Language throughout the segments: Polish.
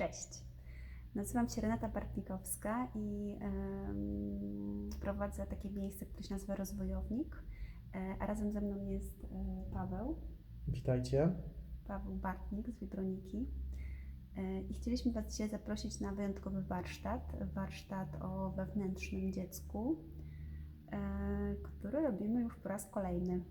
Cześć. Nazywam się Renata Bartnikowska i prowadzę takie miejsce, które się nazywa Rozwojownik, e, a razem ze mną jest e, Paweł, Witajcie. Paweł Bartnik z Witroniki. E, I chcieliśmy Was dzisiaj zaprosić na wyjątkowy warsztat, warsztat o wewnętrznym dziecku, który robimy już po raz kolejny.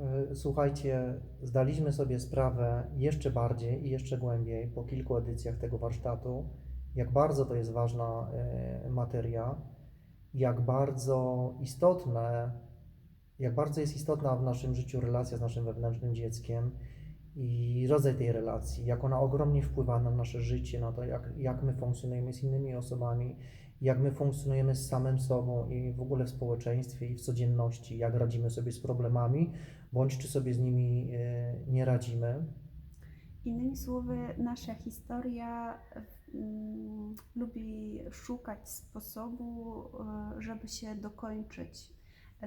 E, Słuchajcie, zdaliśmy sobie sprawę jeszcze bardziej i jeszcze głębiej po kilku edycjach tego warsztatu, jak bardzo to jest ważna e, materia, jak bardzo istotne, jak bardzo jest istotna w naszym życiu relacja z naszym wewnętrznym dzieckiem i rodzaj tej relacji, jak ona ogromnie wpływa na nasze życie, na to, jak, jak my funkcjonujemy z innymi osobami, jak my funkcjonujemy z samym sobą i w ogóle w społeczeństwie i w codzienności, jak radzimy sobie z problemami, bądź czy sobie z nimi e, nie radzimy. Innymi słowy, nasza historia mm, lubi szukać sposobu, e, żeby się dokończyć.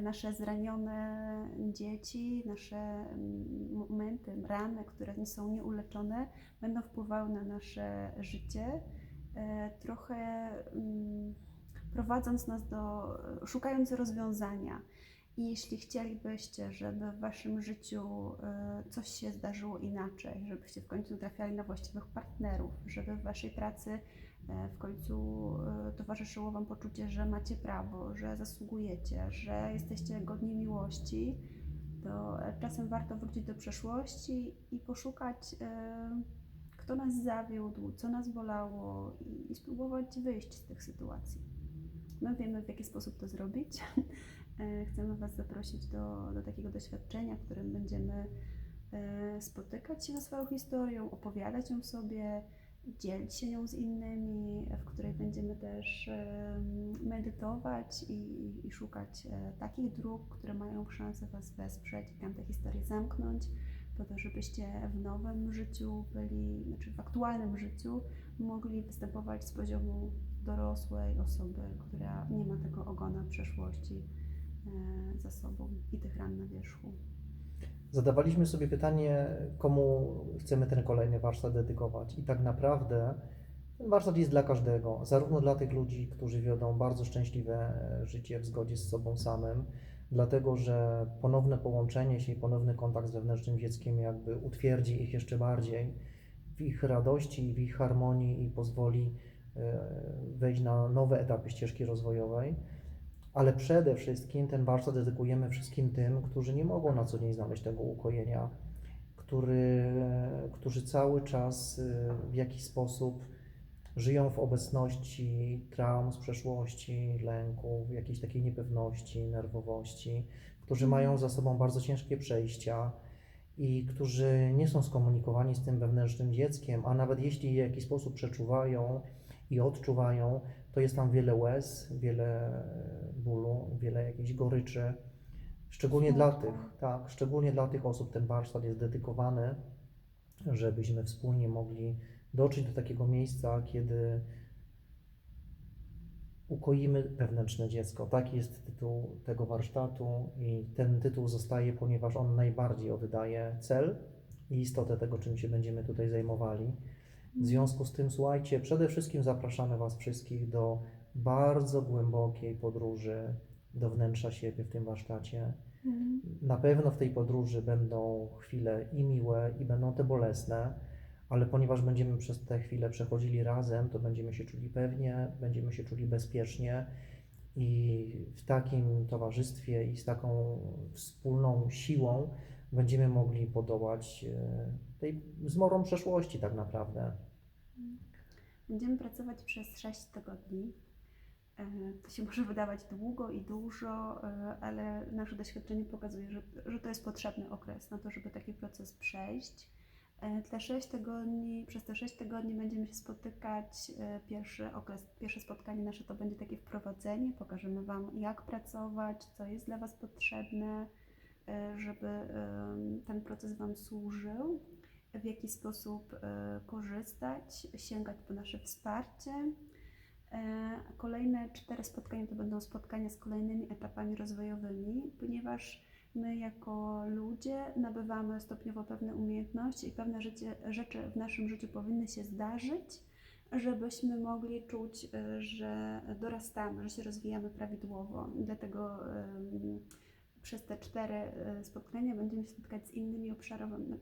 Nasze zranione dzieci, nasze mm, momenty, rany, które nie są nieuleczone, będą wpływały na nasze życie, e, trochę mm, prowadząc nas do, szukając rozwiązania. I jeśli chcielibyście, żeby w waszym życiu e, coś się zdarzyło inaczej, żebyście w końcu trafiali na właściwych partnerów, żeby w waszej pracy e, w końcu e, towarzyszyło wam poczucie, że macie prawo, że zasługujecie, że jesteście godni miłości, to czasem warto wrócić do przeszłości i poszukać, kto nas zawiódł, co nas bolało i, i spróbować wyjść z tych sytuacji. My wiemy, w jaki sposób to zrobić. E, Chcemy Was zaprosić do, do takiego doświadczenia, w którym będziemy e, spotykać się ze swoją historią, opowiadać ją sobie, dzielić się nią z innymi, w której będziemy też medytować i, i szukać e, takich dróg, które mają szansę Was wesprzeć i tam te historie zamknąć, po to, żebyście w nowym życiu byli, znaczy w aktualnym życiu mogli występować z poziomu dorosłej osoby, która nie ma tego ogona przeszłości za sobą i tych ran na wierzchu. Zadawaliśmy sobie pytanie, komu chcemy ten kolejny warsztat dedykować. I tak naprawdę ten warsztat jest dla każdego, zarówno dla tych ludzi, którzy wiodą bardzo szczęśliwe e, życie w zgodzie z sobą samym, dlatego że ponowne połączenie się i ponowny kontakt z wewnętrznym dzieckiem jakby utwierdzi ich jeszcze bardziej w ich radości, w ich harmonii i pozwoli e, wejść na nowe etapy ścieżki rozwojowej. Ale przede wszystkim ten warsztat dedykujemy wszystkim tym, którzy nie mogą na co dzień znaleźć tego ukojenia, który, którzy cały czas y, w jakiś sposób żyją w obecności traum z przeszłości, lęków, jakiejś takiej niepewności, nerwowości, którzy mają za sobą bardzo ciężkie przejścia i którzy nie są skomunikowani z tym wewnętrznym dzieckiem, a nawet jeśli je w jakiś sposób przeczuwają i odczuwają, to jest tam wiele łez, wiele bólu, wiele jakiejś goryczy. Szczególnie dla tych, tak, szczególnie dla tych osób ten warsztat jest dedykowany, żebyśmy wspólnie mogli dotrzeć do takiego miejsca, kiedy ukoimy wewnętrzne dziecko. Taki jest tytuł tego warsztatu i ten tytuł zostaje, ponieważ on najbardziej oddaje cel i istotę tego, czym się będziemy tutaj zajmowali. W związku z tym, słuchajcie, przede wszystkim zapraszamy Was wszystkich do bardzo głębokiej podróży do wnętrza siebie w tym warsztacie. Mhm. Na pewno w tej podróży będą chwile i miłe, i będą te bolesne, ale ponieważ będziemy przez te chwile przechodzili razem, to będziemy się czuli pewnie, będziemy się czuli bezpiecznie i w takim towarzystwie i z taką wspólną siłą będziemy mogli podołać e, tej zmorom przeszłości tak naprawdę. Będziemy pracować przez 6 tygodni. E, To się może wydawać długo i dużo, e, ale nasze doświadczenie pokazuje, że, że to jest potrzebny okres na to, żeby taki proces przejść. E, Te 6 tygodni, przez te 6 tygodni będziemy się spotykać. Pierwszy okres, pierwsze spotkanie nasze to będzie takie wprowadzenie. Pokażemy Wam, jak pracować, co jest dla Was potrzebne, żeby ten proces Wam służył w jaki sposób e, korzystać, sięgać po nasze wsparcie. E, Kolejne cztery spotkania to będą spotkania z kolejnymi etapami rozwojowymi, ponieważ My jako ludzie nabywamy stopniowo pewne umiejętności i pewne życie, rzeczy w naszym życiu powinny się zdarzyć, żebyśmy mogli czuć, y, że dorastamy, że się rozwijamy prawidłowo. Dlatego przez te cztery y, spotkania będziemy się spotykać z innymi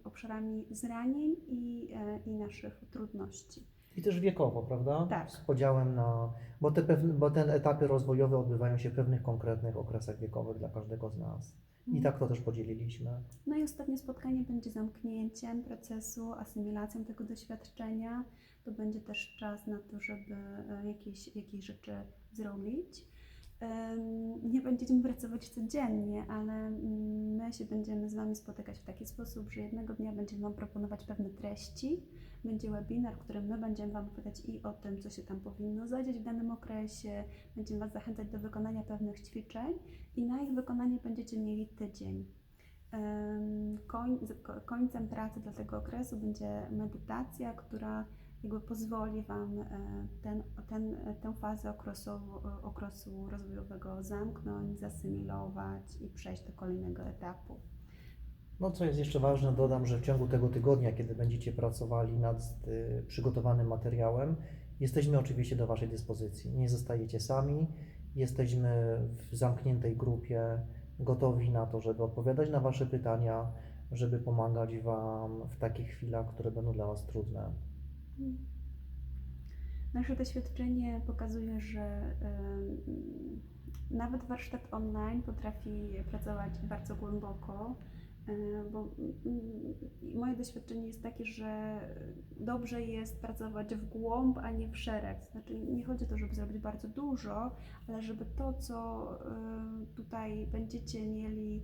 obszarami zranień i, y, i naszych trudności. I też wiekowo, prawda? Tak. Z podziałem na. Bo te, pewne, bo te etapy rozwojowe odbywają się w pewnych konkretnych okresach wiekowych dla każdego z nas. I tak to też podzieliliśmy. No i ostatnie spotkanie będzie zamknięciem procesu, asymilacją tego doświadczenia. To będzie też czas na to, żeby e, jakieś, jakieś rzeczy zrobić. Nie będziemy pracować codziennie, ale mm, my się będziemy z Wami spotykać w taki sposób, że jednego dnia będziemy Wam proponować pewne treści. Będzie webinar, w którym my będziemy Wam pytać i o tym, co się tam powinno zadziać w danym okresie. Będziemy Was zachęcać do wykonania pewnych ćwiczeń i na ich wykonanie będziecie mieli tydzień. Koń, końcem pracy dla tego okresu będzie medytacja, która jakby pozwoli Wam e, ten, ten, tę fazę okresu, okresu rozwojowego zamknąć, zasymilować i przejść do kolejnego etapu. No, co jest jeszcze ważne, dodam, że w ciągu tego tygodnia, kiedy będziecie pracowali nad y, przygotowanym materiałem, jesteśmy oczywiście do Waszej dyspozycji. Nie zostajecie sami, jesteśmy w zamkniętej grupie, gotowi na to, żeby odpowiadać na Wasze pytania, żeby pomagać Wam w takich chwilach, które będą dla Was trudne. Nasze doświadczenie pokazuje, że nawet warsztat online potrafi pracować bardzo głęboko, e, bo moje doświadczenie jest takie, że dobrze jest pracować w głąb, a nie w szereg. Znaczy nie chodzi o to, żeby zrobić bardzo dużo, ale żeby to, co e, tutaj będziecie mieli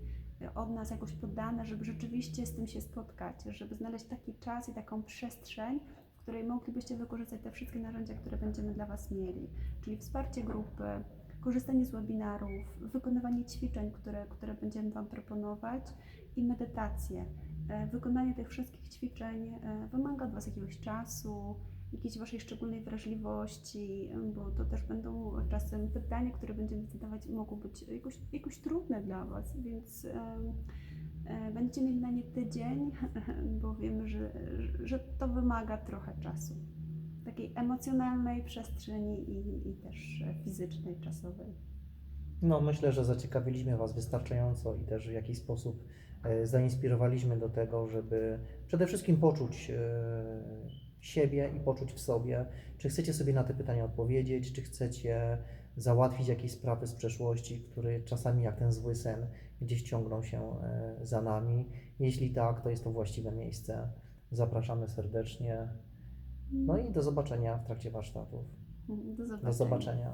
od nas jakoś podane, żeby rzeczywiście z tym się spotkać, żeby znaleźć taki czas i taką przestrzeń, w której moglibyście wykorzystać te wszystkie narzędzia, które będziemy dla Was mieli, czyli wsparcie grupy, korzystanie z webinarów, wykonywanie ćwiczeń, które, które będziemy Wam proponować i medytację. E, Wykonanie tych wszystkich ćwiczeń e, wymaga od Was jakiegoś czasu, jakiejś Waszej szczególnej wrażliwości, bo to też będą czasem pytania, które będziemy zadawać, mogą być jakoś, jakoś trudne dla Was, więc będziecie mieli na nie tydzień, bo wiemy, że, że to wymaga trochę czasu. Takiej emocjonalnej przestrzeni i, i też e, fizycznej, czasowej. No, myślę, że zaciekawiliśmy Was wystarczająco i też w jakiś sposób e, zainspirowaliśmy do tego, żeby przede wszystkim poczuć e, siebie i poczuć w sobie, czy chcecie sobie na te pytania odpowiedzieć, czy chcecie załatwić jakieś sprawy z przeszłości, które czasami jak ten zły sen gdzieś ciągną się e, za nami. Jeśli tak, to jest to właściwe miejsce. Zapraszamy serdecznie. No i do zobaczenia w trakcie warsztatów. Do zobaczenia. Do zobaczenia.